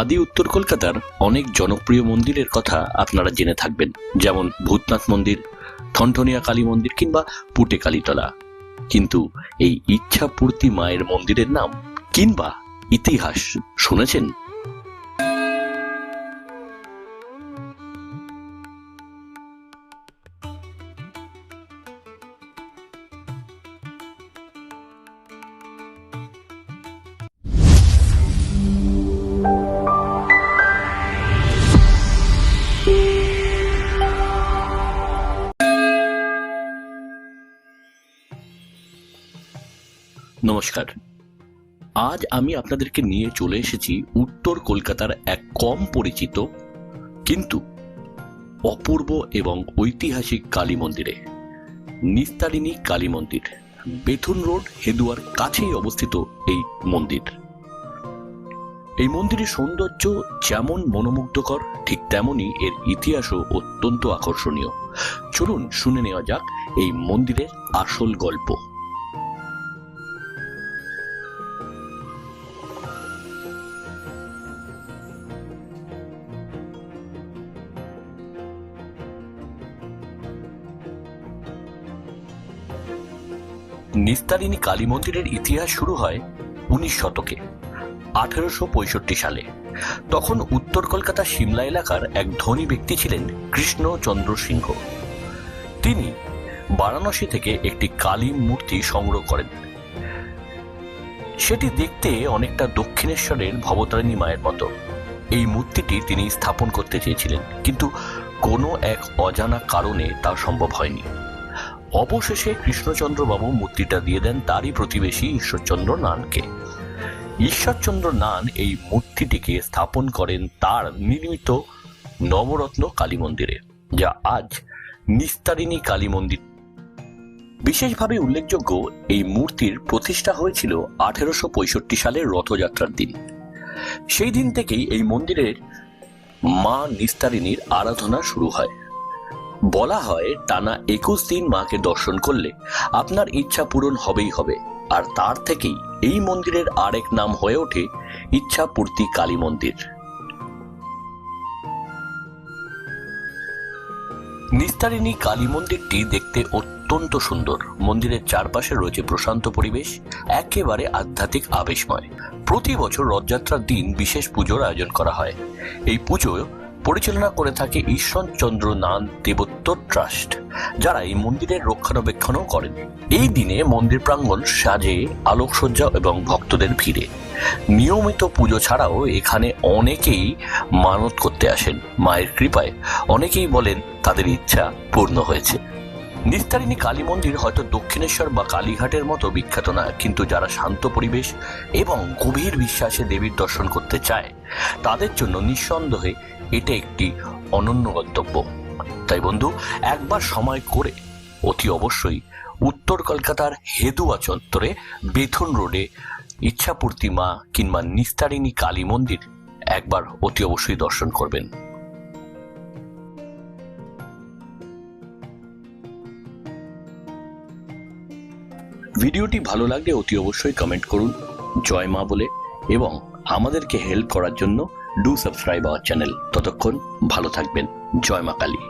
আদি উত্তর কলকাতার অনেক জনপ্রিয় মন্দিরের কথা আপনারা জেনে থাকবেন, যেমন ভূতনাথ মন্দির ঠনঠনিয়া কালী মন্দির কিংবা পুটে কালীতলা। কিন্তু এই ইচ্ছাপূর্তি মায়ের মন্দিরের নাম কিংবা ইতিহাস শুনেছেন? নমস্কার। আজ আমি আপনাদেরকে নিয়ে চলে এসেছি উত্তর কলকাতার এক কম পরিচিত, কিন্তু অপূর্ব এবং ঐতিহাসিক কালী মন্দিরে। নিস্তারিণী কালী মন্দির, বেথুন রোড, হেদুয়ার কাছেই অবস্থিত এই মন্দির। এই মন্দিরের সৌন্দর্য যেমন মনোমুগ্ধকর, ঠিক তেমনই এর ইতিহাসও অত্যন্ত আকর্ষণীয়। চলুন শুনে নেওয়া যাক এই মন্দিরের আসল গল্প। নিস্তারিণী কালী মন্দিরের ইতিহাস শুরু হয় উনিশ শতকে, আঠেরোশো পঁয়ষট্টি সালে। তখন উত্তর কলকাতা সিমলা এলাকার এক ধনী ব্যক্তি ছিলেন কৃষ্ণচন্দ্র সিংহ। তিনি বারাণসী থেকে একটি কালী মূর্তি সংগ্রহ করেন। সেটি দেখতে অনেকটা দক্ষিণেশ্বরের ভবতারিণী মায়ের মতো। এই মূর্তিটি তিনি স্থাপন করতে চেয়েছিলেন, কিন্তু কোনো এক অজানা কারণে তা সম্ভব হয়নি। অবশেষে কৃষ্ণচন্দ্রবাবু মূর্তিটা দিয়ে দেন তারই প্রতিবেশী ঈশ্বরচন্দ্র নানকে। ঈশ্বরচন্দ্র নান এই মূর্তিটিকে স্থাপন করেন তার নির্মিত নবরত্ন কালী মন্দিরে যা আজ নিস্তারিণী কালী মন্দির বিশেষভাবে উল্লেখযোগ্য, এই মূর্তির প্রতিষ্ঠা হয়েছিল আঠেরোশো পঁয়ষট্টি সালের রথযাত্রার দিন। সেই দিন থেকেই এই মন্দিরের মা নিস্তারিণীর আরাধনা শুরু হয়। বলা হয়, টানা একুশ দিন মাকে দর্শন করলে আপনার ইচ্ছা পূরণ হবেই হবে। আর তার থেকেই এই মন্দিরের আরেক নাম হয়ে ওঠে ইচ্ছা পূর্তি কালী মন্দির। নিস্তারিণী কালী মন্দিরটি দেখতে অত্যন্ত সুন্দর। মন্দিরের চারপাশে রয়েছে প্রশান্ত পরিবেশ, একেবারে আধ্যাত্মিক আবেশময়। প্রতি বছর রথযাত্রার দিন বিশেষ পুজোর আয়োজন করা হয়। এই পুজো পরিচালনা করে থাকে ঈশ্বরচন্দ্র নান দেবত্ব ট্রাস্ট, যারা এই মন্দিরের রক্ষণাবেক্ষণও করেন। এই দিনে মন্দির প্রাঙ্গণ সাজে, আলোকসজ্জা এবং ভক্তদের ভিড়ে। নিয়মিত পুজো ছাড়াও এখানে অনেকেই মানত করতে আসেন। মায়ের কৃপায় অনেকেই বলেন তাদের ইচ্ছা পূর্ণ হয়েছে। নিস্তারিণী কালী মন্দির হয়তো দক্ষিণেশ্বর বা কালীঘাটের মতো বিখ্যাত না, কিন্তু যারা শান্ত পরিবেশ এবং গভীর বিশ্বাসে দেবীর দর্শন করতে চায়, তাদের জন্য নিঃসন্দেহে এটা একটি অনন্য গন্তব্য। তাই বন্ধু, একবার সময় করে অতি অবশ্যই উত্তর কলকাতার হেদুয়া চত্বরে বেথুন রোডে ইচ্ছাপূর্তি মা কিংবা নিস্তারিণী কালী মন্দির একবার অতি অবশ্যই দর্শন করবেন। ভিডিওটি ভালো লাগলে অতি অবশ্যই কমেন্ট করুন। জয় মা বলে এবং আমাদেরকে হেল্প করার জন্য ডু সাবস্ক্রাইব আওয়ার চ্যানেল ততক্ষণ ভালো থাকবেন। জয় মা কালী।